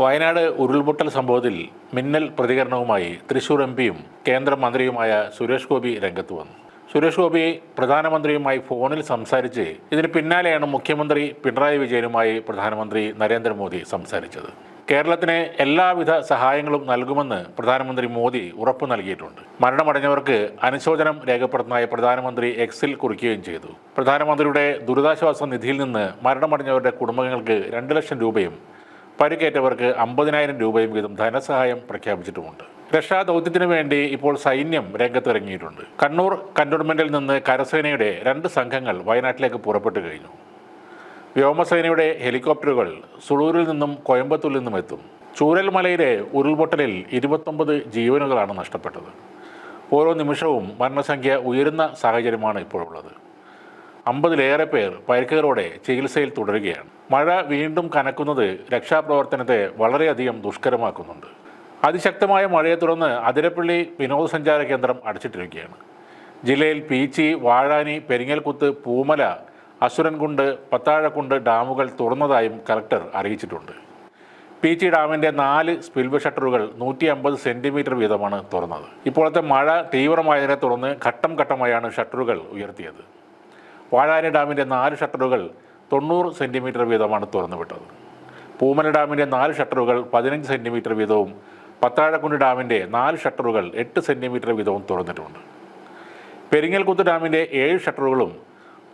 വയനാട് ഉരുൾപൊട്ടൽ സംഭവത്തിൽ മിന്നൽ പ്രതികരണവുമായി തൃശൂർ എം പിയും കേന്ദ്രമന്ത്രിയുമായ സുരേഷ് ഗോപി രംഗത്ത് വന്നു. സുരേഷ് ഗോപി പ്രധാനമന്ത്രിയുമായി ഫോണിൽ സംസാരിച്ച് ഇതിന് പിന്നാലെയാണ് മുഖ്യമന്ത്രി പിണറായി വിജയനുമായി പ്രധാനമന്ത്രി നരേന്ദ്രമോദി സംസാരിച്ചത്. കേരളത്തിന് എല്ലാവിധ സഹായങ്ങളും നൽകുമെന്ന് പ്രധാനമന്ത്രി മോദി ഉറപ്പു നൽകിയിട്ടുണ്ട്. മരണമടഞ്ഞവർക്ക് അനുശോചനം രേഖപ്പെടുത്തുന്നതായി പ്രധാനമന്ത്രി എക്സിൽ കുറിക്കുകയും ചെയ്തു. പ്രധാനമന്ത്രിയുടെ ദുരിതാശ്വാസ നിധിയിൽ നിന്ന് മരണമടഞ്ഞവരുടെ കുടുംബങ്ങൾക്ക് രണ്ട് ലക്ഷം രൂപയും പരിക്കേറ്റവർക്ക് അമ്പതിനായിരം രൂപയും വീതം ധനസഹായം പ്രഖ്യാപിച്ചിട്ടുമുണ്ട്. രക്ഷാദൗത്യത്തിനു വേണ്ടി ഇപ്പോൾ സൈന്യം രംഗത്തിറങ്ങിയിട്ടുണ്ട്. കണ്ണൂർ കന്റോൺമെന്റിൽ നിന്ന് കരസേനയുടെ രണ്ട് സംഘങ്ങൾ വയനാട്ടിലേക്ക് പുറപ്പെട്ടു കഴിഞ്ഞു. വ്യോമസേനയുടെ ഹെലികോപ്റ്ററുകൾ സുളൂരിൽ നിന്നും കോയമ്പത്തൂരിൽ നിന്നും എത്തും. ചൂരൽമലയിലെ ഉരുൾപൊട്ടലിൽ ഇരുപത്തൊമ്പത് ജീവനുകളാണ് നഷ്ടപ്പെട്ടത്. ഓരോ നിമിഷവും മരണസംഖ്യ ഉയരുന്ന സാഹചര്യമാണ് ഇപ്പോഴുള്ളത്. അമ്പതിലേറെ പേർ പരിക്കുകളോടെ ചികിത്സയിൽ തുടരുകയാണ്. മഴ വീണ്ടും കനക്കുന്നത് രക്ഷാപ്രവർത്തനത്തെ വളരെയധികം ദുഷ്കരമാക്കുന്നുണ്ട്. അതിശക്തമായ മഴയെ തുടർന്ന് അതിരപ്പള്ളി വിനോദസഞ്ചാര കേന്ദ്രം അടച്ചിട്ടിരിക്കുകയാണ്. ജില്ലയിൽ പീച്ചി വാഴാനി പെരിങ്ങൽകുത്ത് പൂമല അസുരൻകുണ്ട് പത്താഴക്കുണ്ട് ഡാമുകൾ തുറന്നതായും കലക്ടർ അറിയിച്ചിട്ടുണ്ട്. പീച്ചി ഡാമിന്റെ നാല് സ്പിൽവേ ഷട്ടറുകൾ നൂറ്റി അമ്പത് സെന്റിമീറ്റർ വീതമാണ് തുറന്നത്. ഇപ്പോഴത്തെ മഴ തീവ്രമായതിനെ തുടർന്ന് ഘട്ടം ഘട്ടമായാണ് ഷട്ടറുകൾ ഉയർത്തിയത്. വാഴാനി ഡാമിന്റെ നാല് ഷട്ടറുകൾ തൊണ്ണൂറ് സെന്റിമീറ്റർ വീതമാണ് തുറന്നുവിട്ടത്. പൂമല ഡാമിന്റെ നാല് ഷട്ടറുകൾ പതിനഞ്ച് സെന്റിമീറ്റർ വീതവും പത്താഴക്കുണ്ട് ഡാമിന്റെ നാല് ഷട്ടറുകൾ എട്ട് സെന്റിമീറ്റർ വീതവും തുറന്നിട്ടുണ്ട്. പെരിങ്ങൽകുത്ത് ഡാമിന്റെ ഏഴ് ഷട്ടറുകളും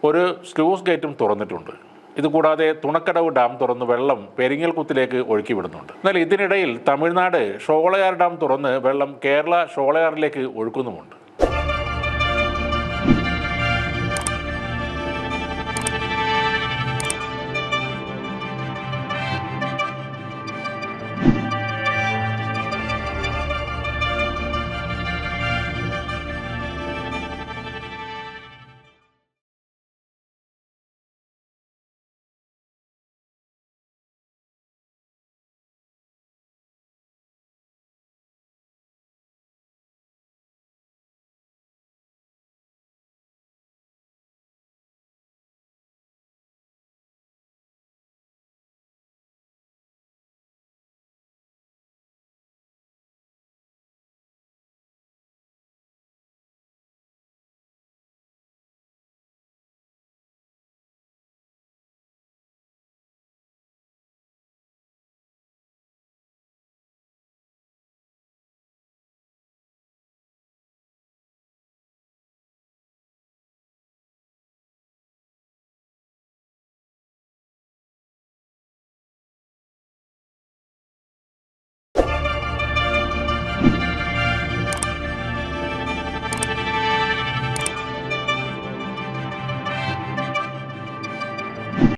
ഒരു സ്ലൂസ് ഗേറ്റും തുറന്നിട്ടുണ്ട്. ഇതുകൂടാതെ തുണക്കടവ് ഡാം തുറന്ന് വെള്ളം പെരിങ്ങൽകുത്തിലേക്ക് ഒഴുക്കി വിടുന്നുണ്ട് എന്നാൽ ഇതിനിടയിൽ തമിഴ്നാട് ഷോളയാർ ഡാം തുറന്ന് വെള്ളം കേരള ഷോളയാറിലേക്ക് ഒഴുക്കുന്നുമുണ്ട്.